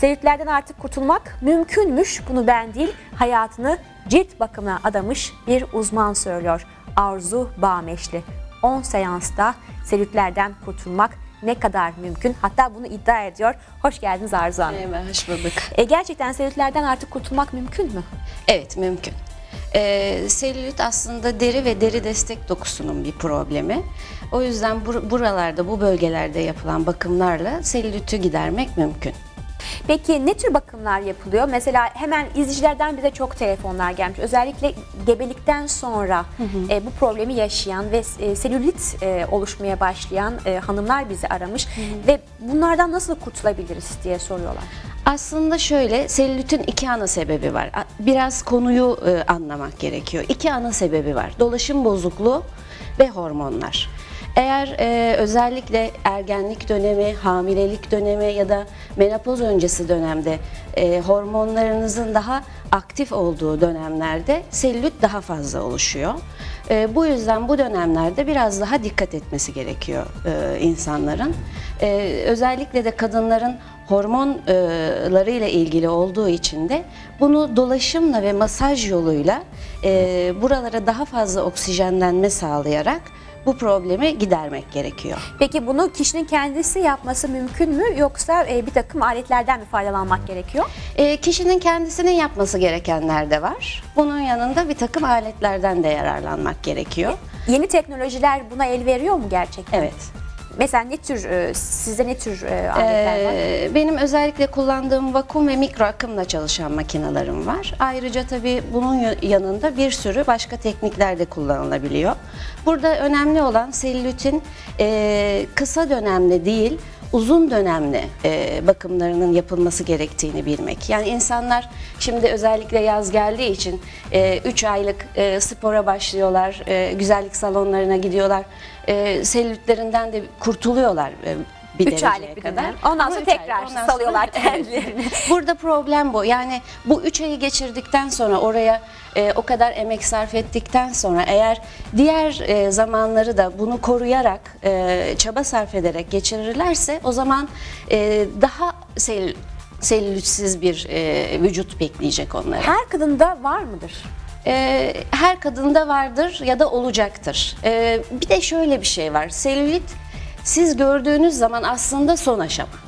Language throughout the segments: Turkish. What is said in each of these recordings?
Selülitlerden artık kurtulmak mümkünmüş. Bunu ben değil, hayatını cilt bakımına adamış bir uzman söylüyor. Arzu Bağmeşli. 10 seansta selülitlerden kurtulmak ne kadar mümkün? Hatta bunu iddia ediyor. Hoş geldiniz Arzu Hanım. Merhaba, hoş bulduk. E, gerçekten selülitlerden artık kurtulmak mümkün mü? Evet, mümkün. Ee, selülit aslında deri ve deri destek dokusunun bir problemi. O yüzden bur- buralarda, bu bölgelerde yapılan bakımlarla selülitü gidermek mümkün. Peki ne tür bakımlar yapılıyor? Mesela hemen izleyicilerden bize çok telefonlar gelmiş. Özellikle gebelikten sonra e, bu problemi yaşayan ve e, selülit e, oluşmaya başlayan e, hanımlar bizi aramış ve bunlardan nasıl kurtulabiliriz diye soruyorlar. Aslında şöyle, selülitin iki ana sebebi var. Biraz konuyu e, anlamak gerekiyor. İki ana sebebi var. Dolaşım bozukluğu ve hormonlar. Eğer e, özellikle ergenlik dönemi, hamilelik dönemi ya da menopoz öncesi dönemde e, hormonlarınızın daha aktif olduğu dönemlerde selülit daha fazla oluşuyor. E, bu yüzden bu dönemlerde biraz daha dikkat etmesi gerekiyor e, insanların. E, özellikle de kadınların hormonları ile ilgili olduğu için de bunu dolaşımla ve masaj yoluyla e, buralara daha fazla oksijenlenme sağlayarak bu problemi gidermek gerekiyor. Peki bunu kişinin kendisi yapması mümkün mü yoksa e, bir takım aletlerden mi faydalanmak gerekiyor? E, kişinin kendisinin yapması gerekenler de var. Bunun yanında bir takım aletlerden de yararlanmak gerekiyor. Yeni teknolojiler buna el veriyor mu gerçekten? Evet. Mesela ne tür, e, sizde ne tür e, aletler var? Ee, benim özellikle kullandığım vakum ve mikro akımla çalışan makinelerim var. Ayrıca tabii bunun ya- yanında bir sürü başka teknikler de kullanılabiliyor. Burada önemli olan selülitin e, kısa dönemli değil, uzun dönemli e, bakımlarının yapılması gerektiğini bilmek. Yani insanlar şimdi özellikle yaz geldiği için 3 aylık e, spora başlıyorlar, e, güzellik salonlarına gidiyorlar, e, selülitlerinden de kurtuluyorlar. e, bir Üç dereceye aylık bir kadar. dönem. Ondan Ama sonra tekrar ondan salıyorlar kendilerini. Burada problem bu. Yani bu 3 ayı geçirdikten sonra oraya e, o kadar emek sarf ettikten sonra eğer diğer e, zamanları da bunu koruyarak e, çaba sarf ederek geçirirlerse o zaman e, daha sel, selülitsiz bir e, vücut bekleyecek onları. Her kadında var mıdır? E, her kadında vardır ya da olacaktır. E, bir de şöyle bir şey var. Selülit siz gördüğünüz zaman aslında son aşama.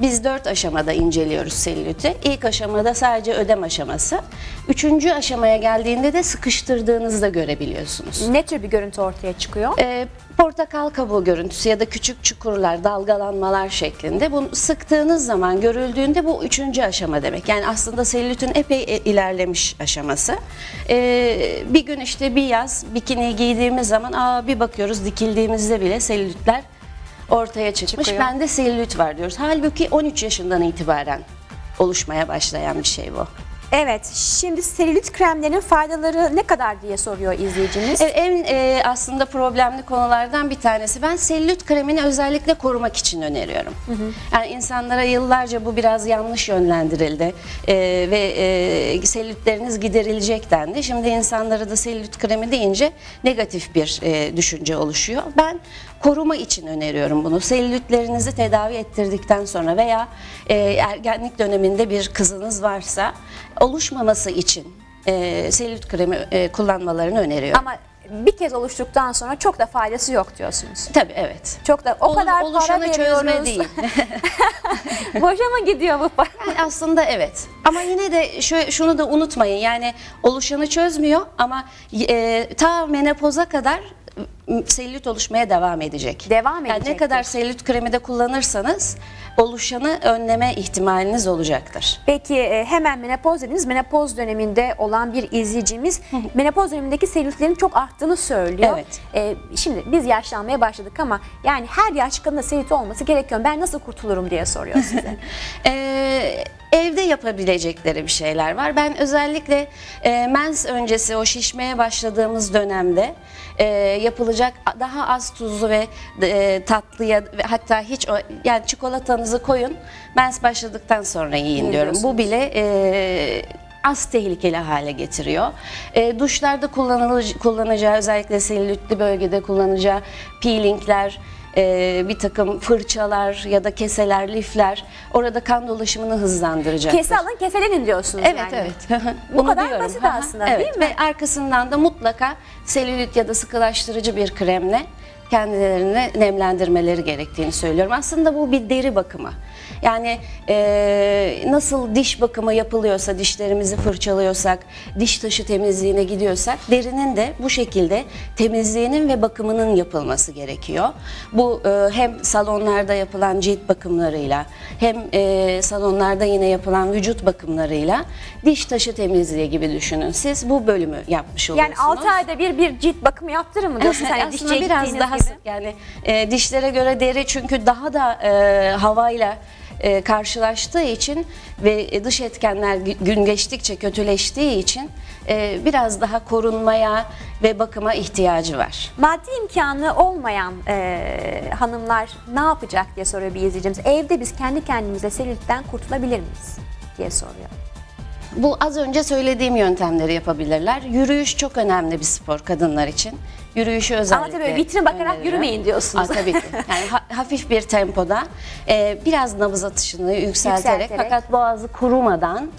Biz dört aşamada inceliyoruz selüliti. İlk aşamada sadece ödem aşaması. Üçüncü aşamaya geldiğinde de sıkıştırdığınızda görebiliyorsunuz. Ne tür bir görüntü ortaya çıkıyor? Ee, portakal kabuğu görüntüsü ya da küçük çukurlar, dalgalanmalar şeklinde. Bunu sıktığınız zaman görüldüğünde bu üçüncü aşama demek. Yani aslında selülitin epey e- ilerlemiş aşaması. Ee, bir gün işte bir yaz bikini giydiğimiz zaman aa bir bakıyoruz dikildiğimizde bile selülitler ortaya çıkmış. Çıkıyor. Bende selülit var diyoruz. Halbuki 13 yaşından itibaren oluşmaya başlayan bir şey bu. Evet, şimdi selülit kremlerinin faydaları ne kadar diye soruyor izleyicimiz. Evet, en e, aslında problemli konulardan bir tanesi. Ben selülit kremini özellikle korumak için öneriyorum. Yani insanlara yıllarca bu biraz yanlış yönlendirildi E, ve e, selülitleriniz giderilecek dendi. Şimdi insanlara da selülit kremi deyince negatif bir e, düşünce oluşuyor. Ben koruma için öneriyorum bunu. Selülitlerinizi tedavi ettirdikten sonra veya e, ergenlik döneminde bir kızınız varsa oluşmaması için e, selülit kremi e, kullanmalarını öneriyorum. Ama bir kez oluştuktan sonra çok da faydası yok diyorsunuz. Tabii evet. Çok da o Olu- kadar para veriyoruz. çözme değil. Boşa mı gidiyor bu para? Yani aslında evet. Ama yine de şu, şunu da unutmayın. Yani oluşanı çözmüyor ama e, ta menopoza kadar selülit oluşmaya devam edecek. Devam Yani ne kadar selülit kremi de kullanırsanız oluşanı önleme ihtimaliniz olacaktır. Peki e, hemen menopoz dediniz. Menopoz döneminde olan bir izleyicimiz menopoz dönemindeki selülitlerin çok arttığını söylüyor. Evet. E, şimdi biz yaşlanmaya başladık ama yani her yaş kadında selülit olması gerekiyor. Ben nasıl kurtulurum diye soruyor size. Ee, evde yapabilecekleri bir şeyler var. Ben özellikle e, mens öncesi o şişmeye başladığımız dönemde e, yapılacak daha az tuzlu ve e, tatlıya ve hatta hiç o, yani çikolatanızı koyun mens başladıktan sonra yiyin diyorum. Bu bile e, az tehlikeli hale getiriyor. E, duşlarda kullanılacağı, kullanacağı özellikle selülitli bölgede kullanacağı peelingler, e, bir takım fırçalar ya da keseler, lifler orada kan dolaşımını hızlandıracaktır. Kese alın keselenin diyorsunuz Evet yani. evet. Bu Bunu kadar diyorum. basit aslında, evet. değil mi? Ve arkasından da mutlaka selülit ya da sıkılaştırıcı bir kremle kendilerini nemlendirmeleri gerektiğini söylüyorum. Aslında bu bir deri bakımı. Yani e, nasıl diş bakımı yapılıyorsa, dişlerimizi fırçalıyorsak, diş taşı temizliğine gidiyorsak, derinin de bu şekilde temizliğinin ve bakımının yapılması gerekiyor. Bu e, hem salonlarda yapılan cilt bakımlarıyla, hem e, salonlarda yine yapılan vücut bakımlarıyla diş taşı temizliği gibi düşünün. Siz bu bölümü yapmış Yani oluyorsunuz. 6 ayda bir bir cilt bakımı yaptırır mı? Hani Aslında dişçiye biraz gittiğiniz daha. Sık yani e, dişlere göre deri çünkü daha da e, havayla e, karşılaştığı için ve dış etkenler gü- gün geçtikçe kötüleştiği için e, biraz daha korunmaya ve bakıma ihtiyacı var. Maddi imkanı olmayan e, hanımlar ne yapacak diye soruyor bir izleyicimiz. Evde biz kendi kendimize selülitten kurtulabilir miyiz diye soruyor. Bu az önce söylediğim yöntemleri yapabilirler. Yürüyüş çok önemli bir spor kadınlar için. Yürüyüşü özellikle tabii vitrin bakarak öneririm. yürümeyin diyorsunuz. Aa, tabii ki. Yani ha- hafif bir tempoda e, biraz nabız atışını yükselterek, Yükselterek. fakat boğazı kurumadan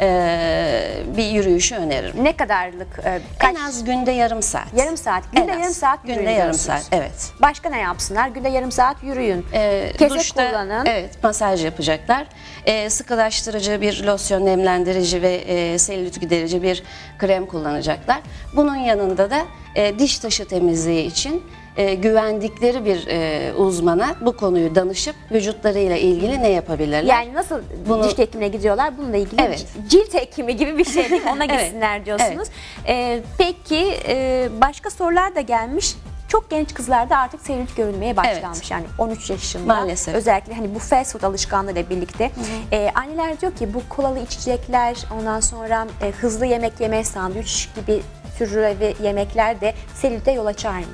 e, bir yürüyüşü öneririm. Ne kadarlık? e, kaç- En az günde yarım saat. Yarım saat. Günde yarım saat Günde yürüyün yarım diyorsunuz. saat. Evet. Başka ne yapsınlar? Günde yarım saat yürüyün. Ee, Kese duşta, kullanın. Evet, masaj yapacaklar. Ee, sıkılaştırıcı bir losyon, nemlendirici ve e, selülit giderici bir krem kullanacaklar. Bunun yanında da e, diş taşı temizliği için e, güvendikleri bir e, uzmana bu konuyu danışıp vücutlarıyla ilgili ne yapabilirler? Yani nasıl Bunu- diş hekimine gidiyorlar? Bununla ilgili Evet. cilt hekimi gibi bir şey değil mi? Ona Evet, gitsinler diyorsunuz. Ee, peki e, başka sorular da gelmiş. Çok genç kızlarda artık selülit görünmeye başlanmış. Yani 13 yaşında. Maalesef. Özellikle hani bu fast food alışkanlığıyla birlikte. Ee, anneler diyor ki bu kolalı içecekler ondan sonra e, hızlı yemek yeme, sandviç gibi türevi yemekler de selülite yol açar mı?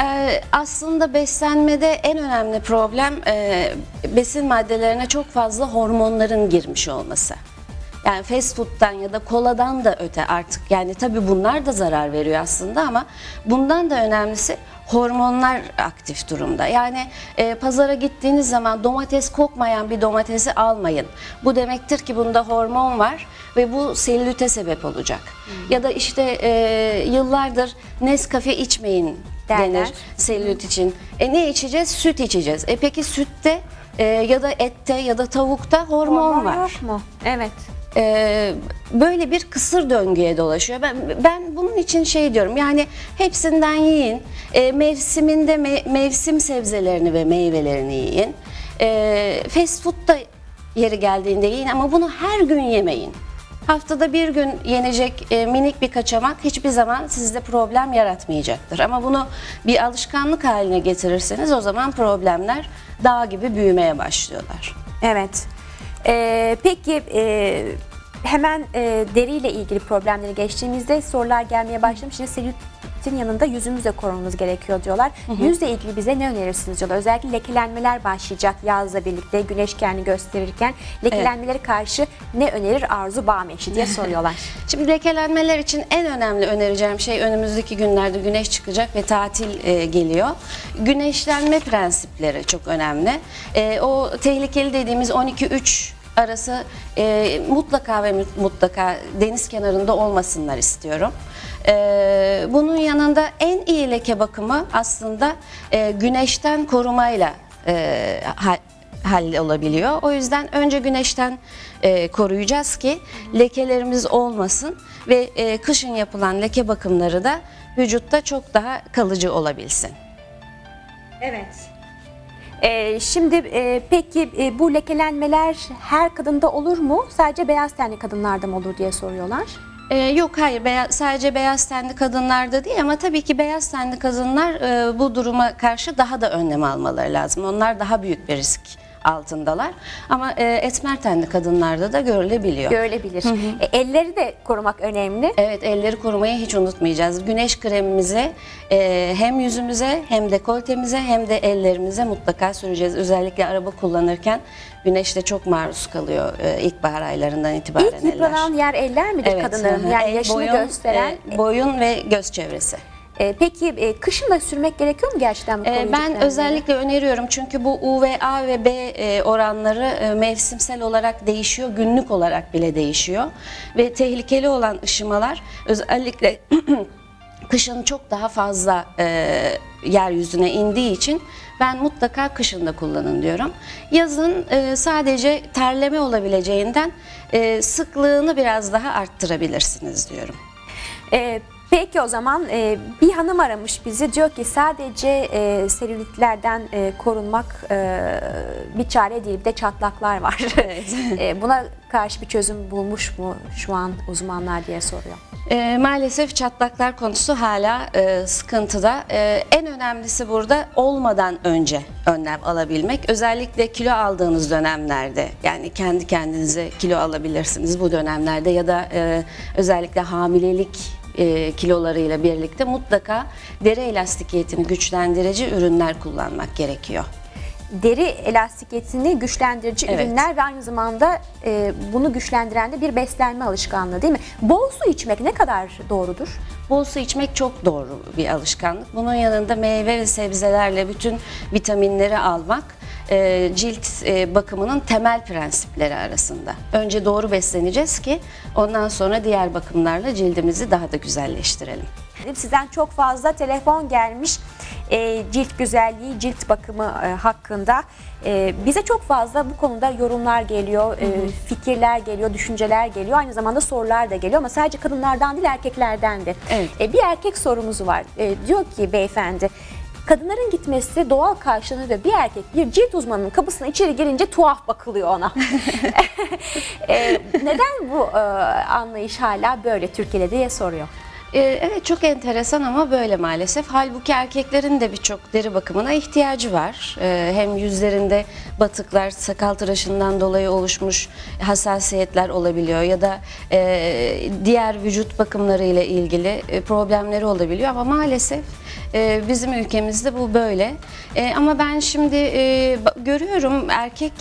Ee, aslında beslenmede en önemli problem e, besin maddelerine çok fazla hormonların girmiş olması. Yani fast food'dan ya da koladan da öte artık yani tabii bunlar da zarar veriyor aslında ama bundan da önemlisi hormonlar aktif durumda. Yani e, pazara gittiğiniz zaman domates kokmayan bir domatesi almayın. Bu demektir ki bunda hormon var ve bu selülite sebep olacak. Ya da işte e, yıllardır Nescafe içmeyin Derler. denir selülit için. E ne içeceğiz? Süt içeceğiz. E peki sütte e, ya da ette ya da tavukta hormon, var. yok mu? Evet. E, böyle bir kısır döngüye dolaşıyor. Ben ben bunun için şey diyorum. Yani hepsinden yiyin. E, mevsiminde me- mevsim sebzelerini ve meyvelerini yiyin. E, fast food da yeri geldiğinde yiyin ama bunu her gün yemeyin. Haftada bir gün yenecek e, minik bir kaçamak hiçbir zaman sizde problem yaratmayacaktır. Ama bunu bir alışkanlık haline getirirseniz o zaman problemler dağ gibi büyümeye başlıyorlar. Evet. Ee, peki e, hemen e, deriyle ilgili problemleri geçtiğimizde sorular gelmeye başlamış. Şimdi selülitin yanında yüzümüzle korumamız gerekiyor diyorlar. Yüzle ilgili bize ne önerirsiniz diyorlar. Özellikle lekelenmeler başlayacak yazla birlikte güneş kendini gösterirken lekelenmelere karşı ne önerir Arzu Bağmeşi diye soruyorlar. Şimdi lekelenmeler için en önemli önereceğim şey önümüzdeki günlerde güneş çıkacak ve tatil e, geliyor. Güneşlenme prensipleri çok önemli. E, o tehlikeli dediğimiz 12-3 arası e, mutlaka ve mutlaka deniz kenarında olmasınlar istiyorum. E, bunun yanında en iyi leke bakımı aslında e, güneşten korumayla e, ha- hallolabiliyor. O yüzden önce güneşten e, koruyacağız ki lekelerimiz olmasın ve e, kışın yapılan leke bakımları da vücutta çok daha kalıcı olabilsin. Evet. Ee, şimdi e, peki e, bu lekelenmeler her kadında olur mu? Sadece beyaz tenli kadınlarda mı olur diye soruyorlar. Ee, yok hayır beya- sadece beyaz tenli kadınlarda değil ama tabii ki beyaz tenli kadınlar e, bu duruma karşı daha da önlem almaları lazım. Onlar daha büyük bir risk altındalar ama e, esmer tenli kadınlarda da görülebiliyor. Görülebilir. E, elleri de korumak önemli. Evet elleri korumayı hiç unutmayacağız. Güneş kremimizi e, hem yüzümüze hem dekoltemize hem de ellerimize mutlaka süreceğiz. Özellikle araba kullanırken güneşte çok maruz kalıyor e, ilkbahar aylarından itibaren İlk eller. yıpranan yer eller midir kadınların? hı hı. Yani yaşını boyun, gösteren e, boyun ve göz çevresi. E, peki e, kışın da sürmek gerekiyor mu gerçekten bu Ee, Ben özellikle öneriyorum çünkü bu UVA ve B e, oranları e, mevsimsel olarak değişiyor, günlük olarak bile değişiyor ve tehlikeli olan ışımalar özellikle kışın çok daha fazla e, yeryüzüne indiği için ben mutlaka kışın da kullanın diyorum. Yazın e, sadece terleme olabileceğinden e, sıklığını biraz daha arttırabilirsiniz diyorum. E, peki o zaman e, bir hanım aramış bizi diyor ki sadece e, selülitlerden e, korunmak e, bir çare değil bir de çatlaklar var. E, buna karşı bir çözüm bulmuş mu şu an uzmanlar diye soruyor. E, maalesef çatlaklar konusu hala e, sıkıntıda. E, en önemlisi burada olmadan önce önlem alabilmek. Özellikle kilo aldığınız dönemlerde yani kendi kendinize kilo alabilirsiniz bu dönemlerde ya da e, özellikle hamilelik e, kilolarıyla birlikte mutlaka deri elastikiyetini güçlendirici ürünler kullanmak gerekiyor. Deri elastikiyetini güçlendirici Evet. ürünler ve aynı zamanda e, bunu güçlendiren de bir beslenme alışkanlığı değil mi? Bol su içmek ne kadar doğrudur? Bol su içmek çok doğru bir alışkanlık. Bunun yanında meyve ve sebzelerle bütün vitaminleri almak e, cilt e, bakımının temel prensipleri arasında. Önce doğru besleneceğiz ki ondan sonra diğer bakımlarla cildimizi daha da güzelleştirelim. Sizden çok fazla telefon gelmiş e, cilt güzelliği, cilt bakımı e, hakkında. E, bize çok fazla bu konuda yorumlar geliyor, e, fikirler geliyor, düşünceler geliyor. Aynı zamanda sorular da geliyor ama sadece kadınlardan değil erkeklerden de. Evet. E, bir erkek sorumuz var. E, diyor ki beyefendi, kadınların gitmesi doğal karşılanıyor ve bir erkek bir cilt uzmanının kapısına içeri girince tuhaf bakılıyor ona. E, neden bu e, anlayış hala böyle Türkiye'de diye soruyor. Ee, Evet çok enteresan ama böyle maalesef. Halbuki erkeklerin de birçok deri bakımına ihtiyacı var. Ee, Hem yüzlerinde batıklar, sakal tıraşından dolayı oluşmuş hassasiyetler olabiliyor ya da e, diğer vücut bakımları ile ilgili e, problemleri olabiliyor ama maalesef e, bizim ülkemizde bu böyle. Ama ben şimdi görüyorum erkek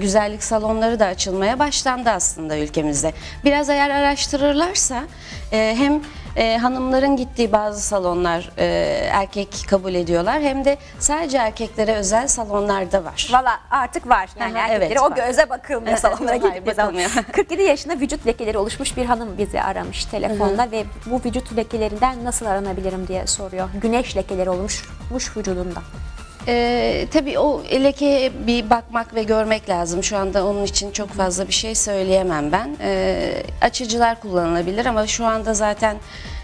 güzellik salonları da açılmaya başlandı aslında ülkemizde. Biraz eğer araştırırlarsa hem e, hanımların gittiği bazı salonlar e, erkek kabul ediyorlar hem de sadece erkeklere özel salonlar da var. Valla artık var. Yani Aha, erkeklere evet, o var. göze bakılmıyor salonlara gittiği zaman. bakılmıyor. 47 yaşında vücut lekeleri oluşmuş bir hanım bizi aramış telefonla ve bu vücut lekelerinden nasıl aranabilirim diye soruyor. Güneş lekeleri oluşmuş vücudunda. Ee, tabii o lekeye bir bakmak ve görmek lazım. Şu anda onun için çok fazla bir şey söyleyemem ben. Ee, açıcılar kullanılabilir ama şu anda zaten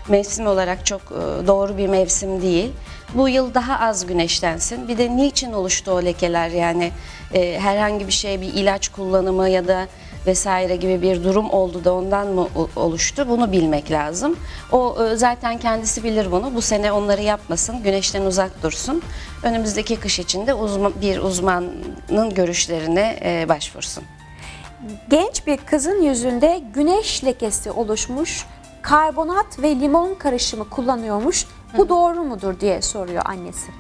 mevsim olarak çok e, doğru bir mevsim değil. Bu yıl daha az güneşlensin. Bir de niçin oluştu o lekeler yani e, herhangi bir şey bir ilaç kullanımı ya da vesaire gibi bir durum oldu da ondan mı oluştu bunu bilmek lazım. O e, zaten kendisi bilir bunu. Bu sene onları yapmasın, güneşten uzak dursun. Önümüzdeki kış için de uzman, bir uzmanın görüşlerine e, başvursun. Genç bir kızın yüzünde güneş lekesi oluşmuş. Karbonat ve limon karışımı kullanıyormuş. Bu doğru mudur diye soruyor annesi.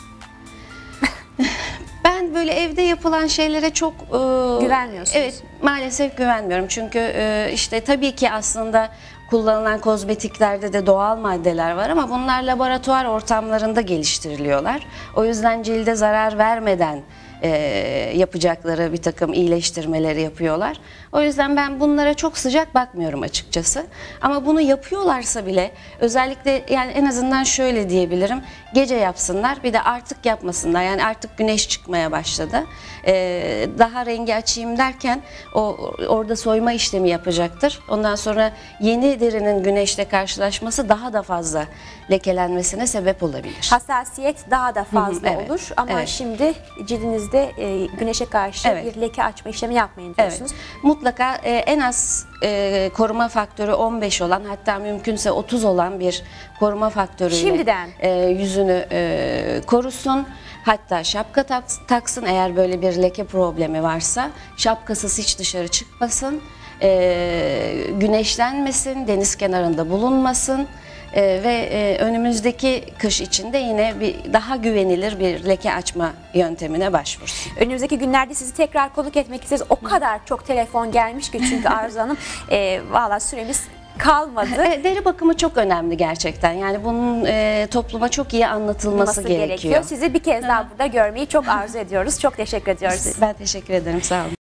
Ben böyle evde yapılan şeylere çok e, Güvenmiyorsunuz. Evet, maalesef güvenmiyorum. Çünkü e, işte tabii ki aslında kullanılan kozmetiklerde de doğal maddeler var ama bunlar laboratuvar ortamlarında geliştiriliyorlar. O yüzden cilde zarar vermeden e, yapacakları bir takım iyileştirmeleri yapıyorlar. O yüzden ben bunlara çok sıcak bakmıyorum açıkçası. Ama bunu yapıyorlarsa bile özellikle yani en azından şöyle diyebilirim. Gece yapsınlar bir de artık yapmasınlar. Yani artık güneş çıkmaya başladı. Ee, daha rengi açayım derken o orada soyma işlemi yapacaktır. Ondan sonra yeni derinin güneşle karşılaşması daha da fazla lekelenmesine sebep olabilir. Hassasiyet daha da fazla evet, olur ama evet. şimdi cildinizde e, güneşe karşı Evet. bir leke açma işlemi yapmayın Evet. diyorsunuz. Mutlaka e, en az e, koruma faktörü 15 olan hatta mümkünse 30 olan bir koruma faktörüyle Şimdiden. e, yüzünü e, korusun. Hatta şapka taks- taksın eğer böyle bir leke problemi varsa şapkasız hiç dışarı çıkmasın. E, güneşlenmesin, deniz kenarında bulunmasın. E, ve e, önümüzdeki kış içinde yine bir daha güvenilir bir leke açma yöntemine başvursun. Önümüzdeki günlerde sizi tekrar konuk etmek isteriz. O kadar çok telefon gelmiş ki çünkü Arzu Hanım e, valla süremiz kalmadı. Evet, deri bakımı çok önemli gerçekten. Yani bunun e, topluma çok iyi anlatılması gerekiyor. gerekiyor. Sizi bir kez daha burada görmeyi çok arzu ediyoruz. Çok teşekkür ediyoruz. Ben teşekkür ederim. Sağ olun.